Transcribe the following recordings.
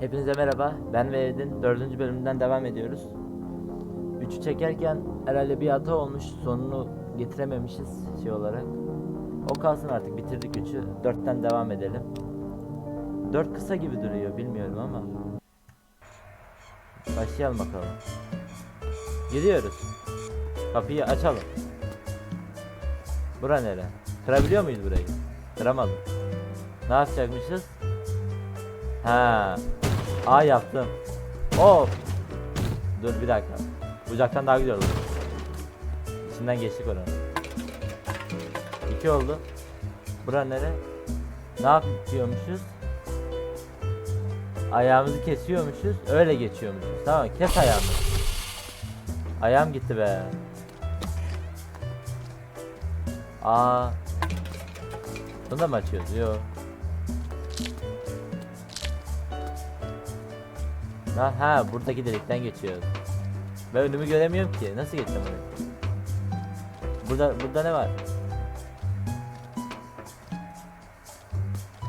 Hepinize merhaba. Ben ve Edin 4. bölümünden devam ediyoruz. 3'ü çekerken herhalde bir hata olmuş. Sonunu getirememişiz şey olarak. O kalsın artık bitirdik 3'ü. 4'ten devam edelim. 4 kısa gibi duruyor bilmiyorum ama. Başlayalım bakalım. Gidiyoruz. Kapıyı açalım. Bura nere? Kırabiliyor muyuz burayı? Kıramadım. Ne yapacakmışız? Ha. A yaptım. Of. Dur bir dakika. Uzaktan daha güzel olur. İçinden geçtik oranın. İki oldu. Bura nere? Ne yapıyormuşuz? Ayağımızı kesiyormuşuz. Öyle geçiyormuşuz. Tamam kes ayağımı. Ayağım gitti be. Aa. Bunu da mı açıyoruz? Yok. Ha, ha buradaki delikten geçiyoruz. Ben önümü göremiyorum ki. Nasıl geçeceğim oraya? Burada burada ne var?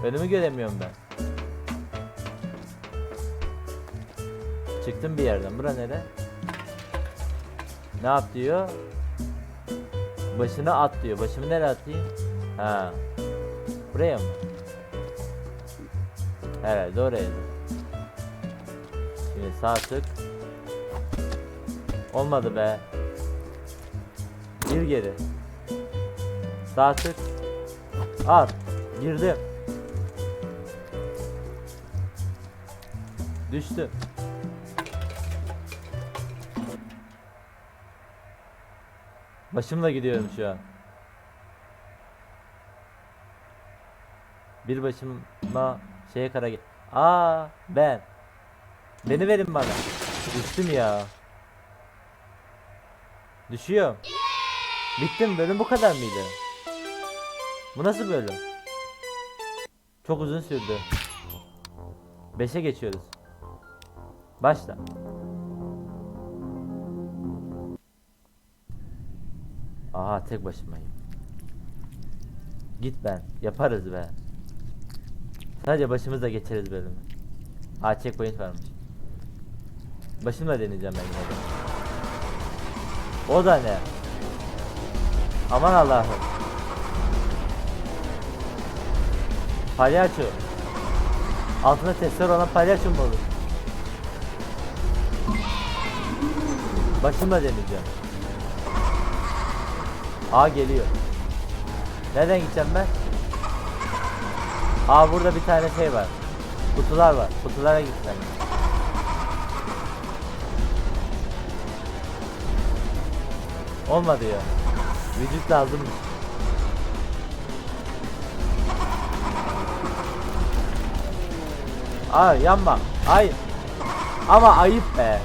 Önümü göremiyorum ben. Çıktım bir yerden. Bura nere? Ne yap diyor? Başını at diyor. Başımı nereye atayım? Ha. Buraya mı? Herhalde oraya. Şimdi sağ tık. Olmadı be. Gir geri. Sağ tık. At. Girdim. Düştüm. Başımla gidiyorum şu an. Bir başıma şeye kara git. Aa ben. Beni verin bana. Düştüm ya. Düşüyor. Bittim bölüm bu kadar mıydı? Bu nasıl bölüm? Çok uzun sürdü. 5'e geçiyoruz. Başla. Aha tek başımayım. Git ben. Yaparız be. Sadece başımızla geçeriz bölümü. Aa checkpoint varmış. Başımla deneyeceğim ben yine de. O da ne? Aman Allah'ım. Palyaço. Altında testler olan palyaço mu olur? Başımla deneyeceğim. Aa geliyor. Nereden gideceğim ben? Aa burada bir tane şey var. Kutular var. Kutulara gitmem. Olmadı ya. Vücut lazımmış. Aa yanma. Hayır. Ama ayıp be.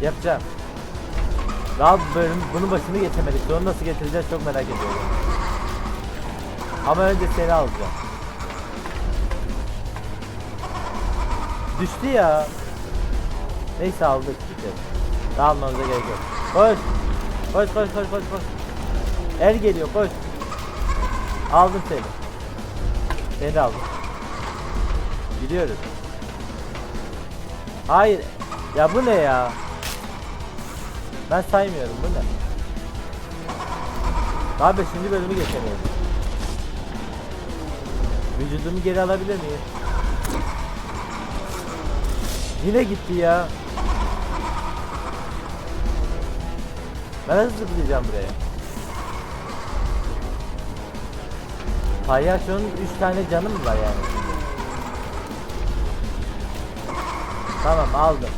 Yapacağım. Daha bölüm bunun başını geçemedik. Onu nasıl getireceğiz çok merak ediyorum. Ama önce seni alacağım. Düştü ya. Neyse aldık. Gidelim. Daha almamıza gerek yok. Koş. Koş koş koş koş koş. El geliyor koş. Aldım seni. Seni de aldım. Gidiyoruz. Hayır. Ya bu ne ya? Ben saymıyorum bu ne? Daha 5. bölümü geçemiyorum. Vücudumu geri alabilir miyim? Yine gitti ya. Ben nasıl zıplayacağım buraya? Palyaçonun 3 tane canı mı var yani? Tamam aldım.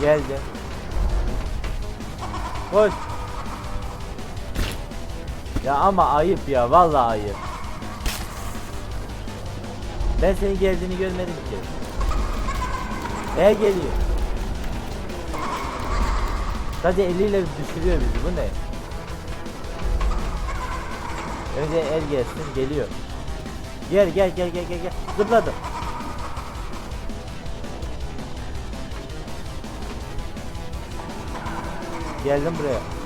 Geldi. Koş. Ya ama ayıp ya vallahi ayıp. Ben senin geldiğini görmedim ki. E geliyor. Sadece eliyle düşürüyor bizi bu ne? Önce el gelsin geliyor. Gel gel gel gel gel gel. Zıpladım. Geldim buraya.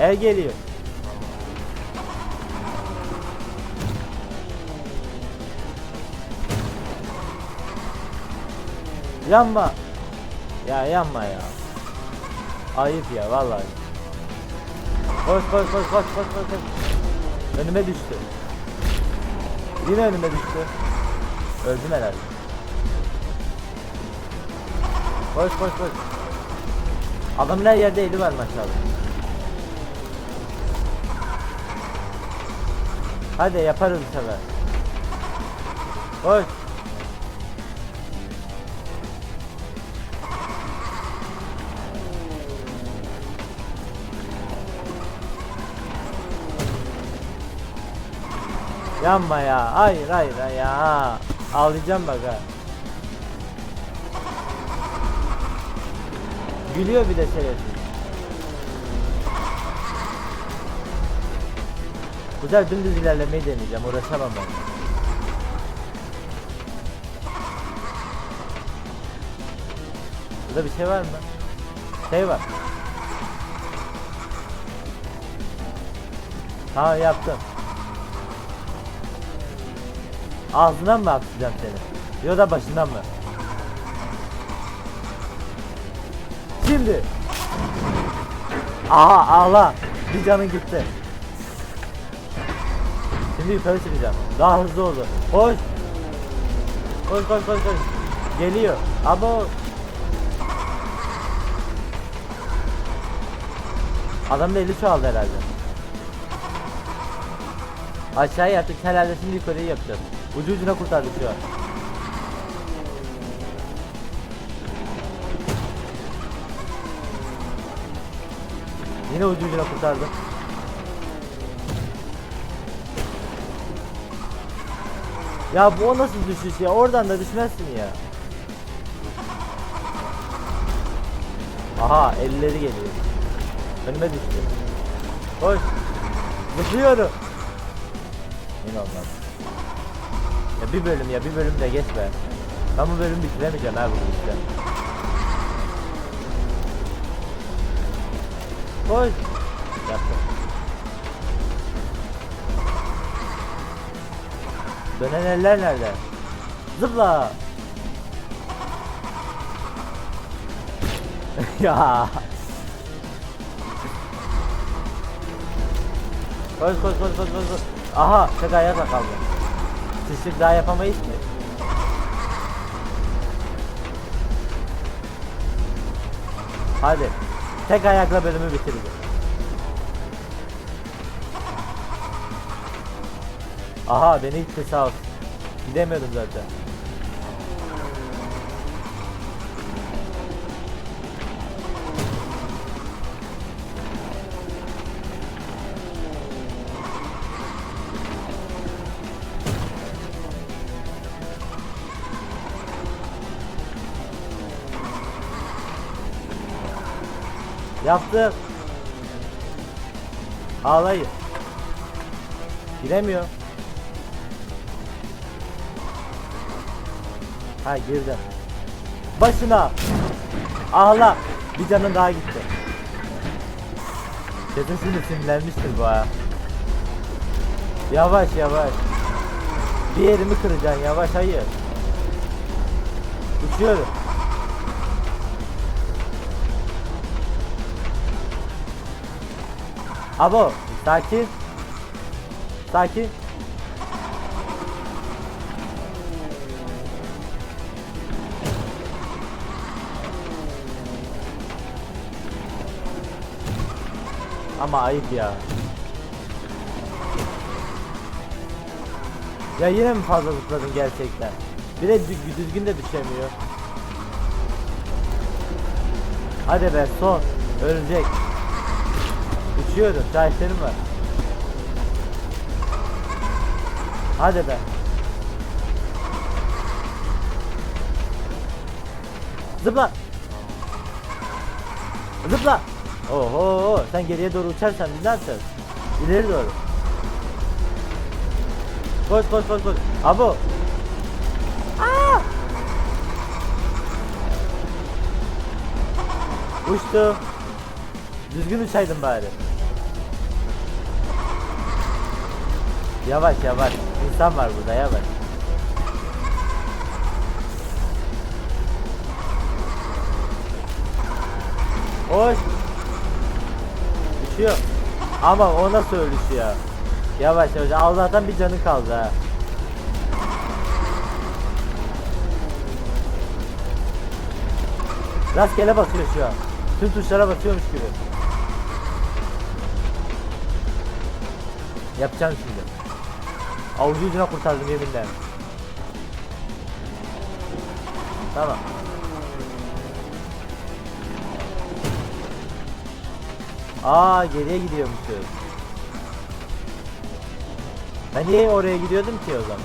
El geliyor. Yanma. Ya yanma ya. Ayıp ya vallahi. Koş koş koş koş koş. koş. Önüme düştü. Yine önüme düştü. Öldüm herhalde. Koş koş koş. Adamın her yerde eli var maşallah. Hadi yaparız bu sefer. Koş. Yanma ya. Hayır hayır ya. Ağlayacağım bak ha. Gülüyor bir de şerefsiz. Güzel dümdüz ilerlemeyi deneyeceğim. Uğraşamam ben. Burada bir şey var mı? Şey var. Tamam yaptım. Ağzından mı atacağım seni? Ya da başından mı? Şimdi. Aha ağla. Bir canın gitti. Şimdi yukarı çıkacağım. Daha hızlı oldu. Koş. Koş koş koş koş. Geliyor. Ama Adamın eli çoğaldı herhalde. Aşağıya yaptık herhalde şimdi yukarıyı yapacağız. Ucu ucuna kurtardık şu an. Yine ucu ucuna kurtardım. Ya bu o nasıl düşüş ya? Oradan da düşmezsin ya. Aha elleri geliyor. Önüme düştü. Koş. Zıplıyorum. Yine olmaz. Ya bir bölüm ya bir bölüm de geç be. Ben bu bölümü bitiremeyeceğim ha bu işte. Koş. Yaptım. Dönen eller nerede? Zıpla. ya. Koş koş koş koş koş. Aha tek ayakla kaldı. Sıçtık daha yapamayız ki. Hadi. Tek ayakla bölümü bitireceğiz. Aha beni itti sağ olsun. Gidemiyordum zaten. Yaptım. Ağlayın. Giremiyor. Ha girdim. Başına. Ağla. Bir canın daha gitti. Kesin şimdi sinirlenmiştir bu ha. Yavaş yavaş. Bir yerimi kıracaksın yavaş hayır. Uçuyorum. Abo sakin. Sakin. Ama ayıp ya. Ya yine mi fazla zıpladın gerçekten? Bir de dü- düzgün de düşemiyor. Hadi be son. Ölecek. Uçuyorum. Şahitlerim var. Hadi be. Zıpla. Zıpla. Oho sen geriye doğru uçarsan ne yapacağız? İleri doğru. Koş koş koş koş. Abo. Aa! Uçtu. Düzgün uçaydın bari. Yavaş yavaş. İnsan var burada yavaş. Hoş. Düşüyor. Ama o nasıl ölüş ya? Yavaş yavaş. Allah'tan bir canı kaldı ha. Rastgele basıyor şu an. Tüm tuşlara basıyormuş gibi. Yapacağım şimdi. Avucu ucuna kurtardım yeminle. Tamam. Aa geriye gidiyormuşuz. Ben niye oraya gidiyordum ki o zaman?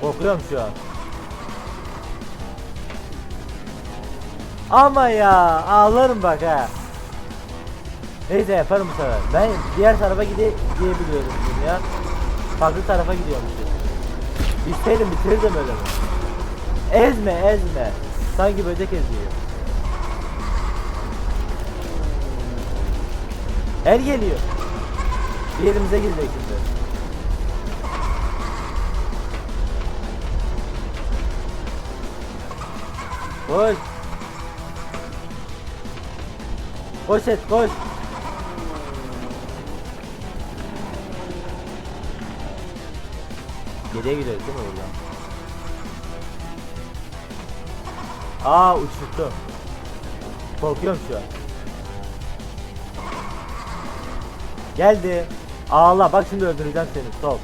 Korkuyorum şu an. Ama ya ağlarım bak ha. Neyse yaparım bu sefer. Ben diğer tarafa gide gidebiliyorum şimdi ya. Farklı tarafa gidiyormuşuz. Bitseydim bitirirdim öyle mi? Ezme ezme. Sanki böcek eziyor. El geliyor. Bir yerimize girecek şimdi. Koş. Koş et koş. Geriye gidiyoruz değil mi buradan? Aa uçurttu. Korkuyorum şu an. Geldi. Ağla bak şimdi öldüreceğim seni. Stop.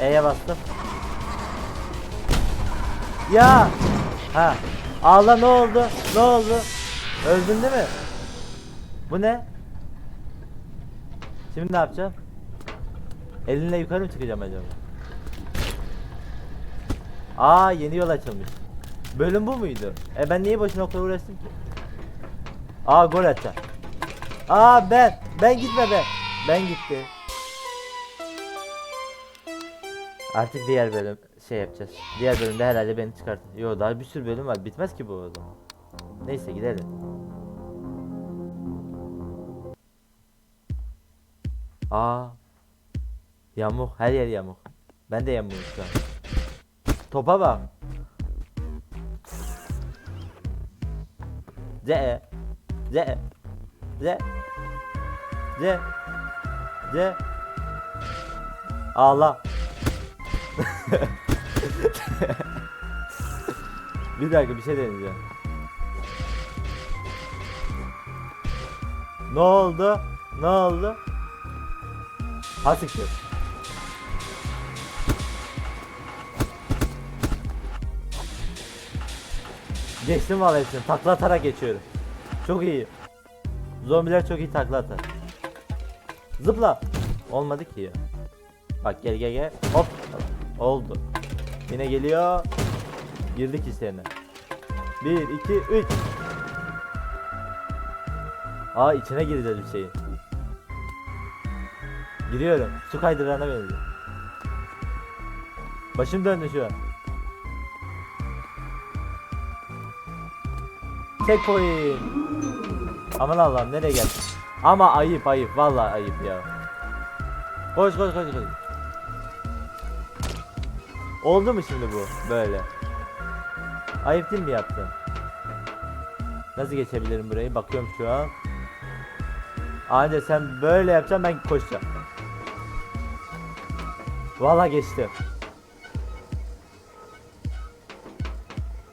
E'ye bastım. Ya. Ha. Ağla ne oldu? Ne oldu? Öldün değil mi? Bu ne? Şimdi ne yapacağım? Elinle yukarı mı çıkacağım acaba? Aa yeni yol açılmış. Bölüm bu muydu? E ben niye boşuna okula uğraştım ki? Aa gol atacağım. Aa ben. Ben gitme be. Ben gitti. Artık diğer bölüm şey yapacağız. Diğer bölümde herhalde beni çıkartır. Yo daha bir sürü bölüm var. Bitmez ki bu o zaman. Neyse gidelim. Aa. Yamuk. Her yer yamuk. Ben de yamuğum şu an. Topa bak. Z. Z. Z. Z. Z. Ağla. bir dakika bir şey deneyeceğim. Ne oldu? Ne oldu? Ha siktir. Geçtim vallahi hepsini. Takla atarak geçiyorum. Çok iyi. Zombiler çok iyi takla atar. Zıpla. Olmadı ki ya. Bak gel gel gel. Hop. Oldu. Yine geliyor. Girdik isteyene. 1 2 3. Aa içine gireceğiz bir şeyin. Giriyorum. Su kaydırana benziyor. Başım döndü şu an. Checkpoint. Aman Allah'ım nereye geldin? Ama ayıp ayıp vallahi ayıp ya. Koş koş koş koş. Oldu mu şimdi bu böyle? Ayıp değil mi yaptın? Nasıl geçebilirim burayı? Bakıyorum şu an. Anca sen böyle yapacaksın ben koşacağım. Vallahi geçti.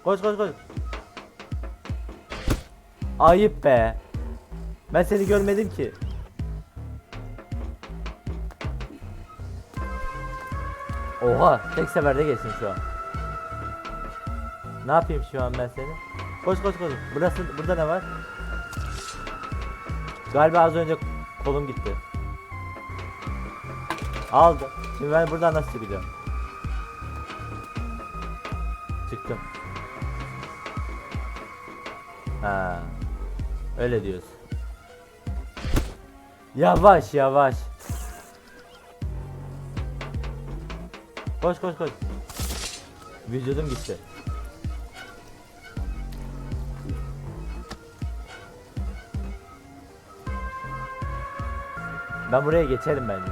Koş koş koş. Ayıp be. Ben seni görmedim ki. Oha, tek seferde geçsin şu an. Ne yapayım şu an ben seni? Koş koş koş. Burası burada ne var? Galiba az önce kolum gitti. Aldı. Şimdi ben buradan nasıl çıkacağım? Çıktım. Ha. Öyle diyorsun. Yavaş yavaş. Koş koş koş. Vücudum gitti. Ben buraya geçerim bence.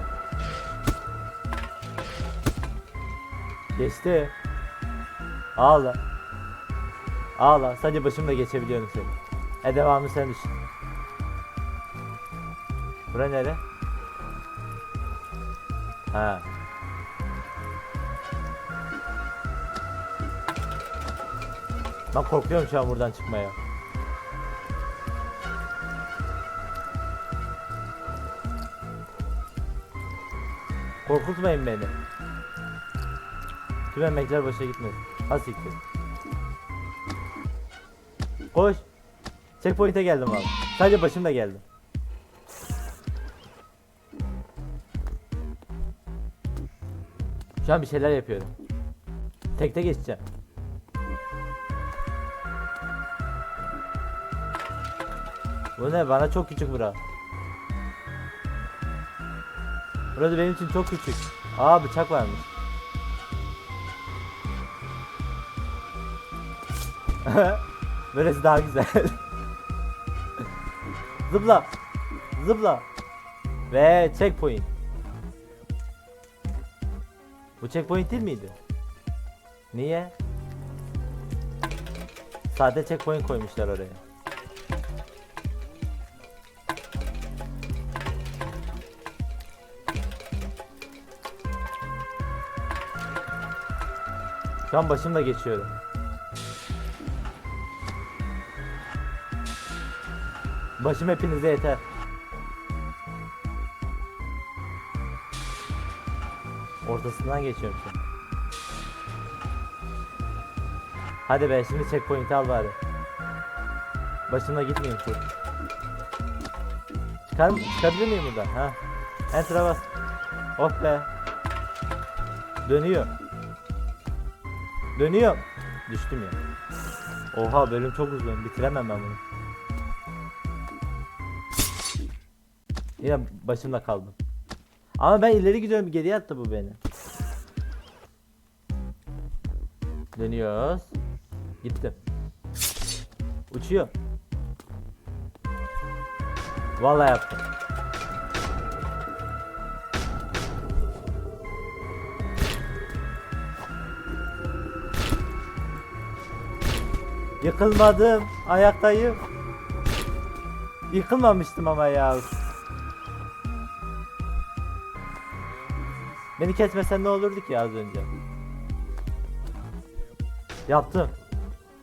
Geçti. Ağla. Ağla. Sadece başımla geçebiliyorum seni. E devamı sen düşün. Bura nere? Ha. Ben korkuyorum şu an buradan çıkmaya. Korkutmayın beni. Tüm emekler boşa gitmesin. Ha siktir. Koş. Checkpoint'e geldim abi. Sadece başımda geldim. Şu an bir şeyler yapıyorum. Tekte geçeceğim. Bu ne? Bana çok küçük bura. Burası benim için çok küçük. Aa bıçak varmış. Böylesi daha güzel. Zıpla. Zıpla. Ve checkpoint. Bu checkpoint değil miydi? Niye? Sade checkpoint koymuşlar oraya. Şu an başımla geçiyorum. Başım hepinize yeter. Ortasından geçiyorum an. Hadi be şimdi checkpoint'i al bari. Başımla gitmeyeyim çok. Çıkar, çıkabilir miyim buradan? Ha. Enter'a bas. Oh be. Dönüyor. Dönüyor. Düştüm ya. Oha bölüm çok uzun. Bitiremem ben bunu. Yine başımda kaldım. Ama ben ileri gidiyorum geriye attı bu beni. Dönüyoruz. Gittim. Uçuyor. Vallahi yaptım. Yıkılmadım. Ayaktayım. Yıkılmamıştım ama ya. Beni kesmesen ne olurdu ki az önce? Yaptım.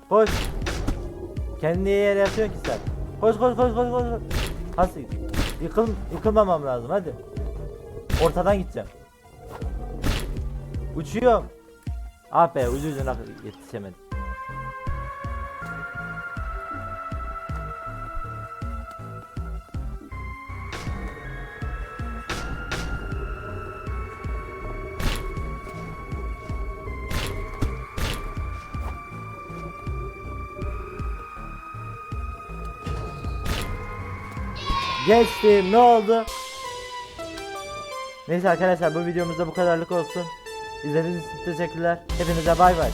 Koş. Niye yere yapıyorsun ki sen? Koş koş koş koş koş. Hasıl. Yıkıl, yıkılmamam lazım hadi. Ortadan gideceğim. Uçuyorum. Ah be ucu ucuna yetişemedim. Geçtim ne oldu? Neyse arkadaşlar bu videomuzda bu kadarlık olsun. İzlediğiniz için teşekkürler. Hepinize bay bay.